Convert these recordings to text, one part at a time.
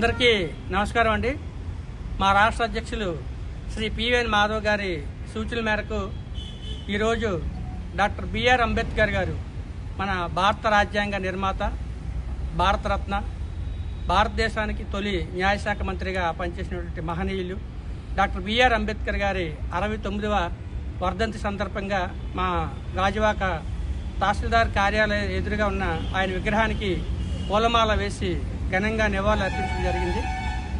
అందరికీ నమస్కారం అండి. మా రాష్ట్ర అధ్యక్షులు శ్రీ పివిఎన్ మాధవ్ గారి సూచనల మేరకు ఈరోజు డాక్టర్ బిఆర్ అంబేద్కర్ గారు మన భారత రాజ్యాంగ నిర్మాత భారతరత్న భారతదేశానికి తొలి న్యాయశాఖ మంత్రిగా పనిచేసినటువంటి మహనీయులు డాక్టర్ బిఆర్ అంబేద్కర్ గారి అరవై తొమ్మిదవ వర్ధంతి సందర్భంగా మా గాజువాక తహసీల్దార్ కార్యాలయం ఎదురుగా ఉన్న ఆయన విగ్రహానికి పూలమాల వేసి ఘనంగా నివాళులు అర్పించడం జరిగింది.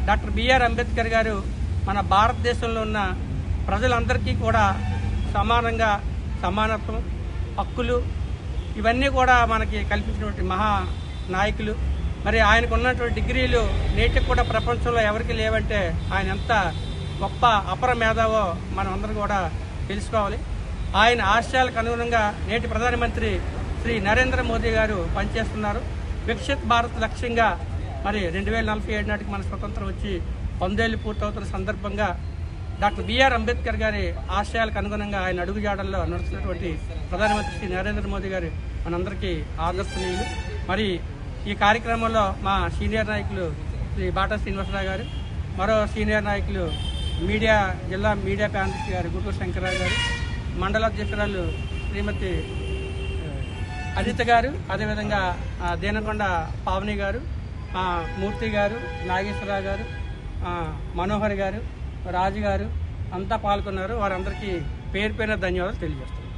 డాక్టర్ బిఆర్ అంబేద్కర్ గారు మన భారతదేశంలో ఉన్న ప్రజలందరికీ కూడా సమానంగా సమానత్వం హక్కులు ఇవన్నీ కూడా మనకి కల్పించినటువంటి మహా నాయకులు. మరి ఆయనకు ఉన్నటువంటి డిగ్రీలు నేటికి కూడా ప్రపంచంలో ఎవరికి లేవంటే ఆయన ఎంత గొప్ప అపర మేధావో మనం అందరం కూడా తెలుసుకోవాలి. ఆయన ఆశయాలకు అనుగుణంగా నేటి ప్రధానమంత్రి శ్రీ నరేంద్ర మోదీ గారు పనిచేస్తున్నారు. వికసిత్ భారత్ లక్ష్యంగా మరి రెండు వేల నలభై ఏడు నాటికి మన స్వతంత్రం వచ్చి పందేళ్ళు పూర్తవుతున్న సందర్భంగా డాక్టర్ బిఆర్ అంబేద్కర్ గారి ఆశయాలకు అనుగుణంగా ఆయన అడుగుజాడల్లో నడుస్తున్నటువంటి ప్రధానమంత్రి శ్రీ నరేంద్ర మోదీ గారు మనందరికీ ఆదర్శనీయులు. మరి ఈ కార్యక్రమంలో మా సీనియర్ నాయకులు శ్రీ బాటా శ్రీనివాసరావు గారు మరో సీనియర్ నాయకులు మీడియా జిల్లా మీడియా ప్యానలిస్ట్ గారు గుంటూరు శంకరరావు గారు మండల అధ్యక్షురాలు శ్రీమతి అజిత్ గారు అదేవిధంగా ఆ, దేనకొండ పావని గారు మూర్తి గారు నాగేశ్వరరావు గారు మనోహర్ గారు రాజు గారు అంతా పాల్గొన్నారు. వారందరికీ పేరు పేరున ధన్యవాదాలు తెలియజేస్తాను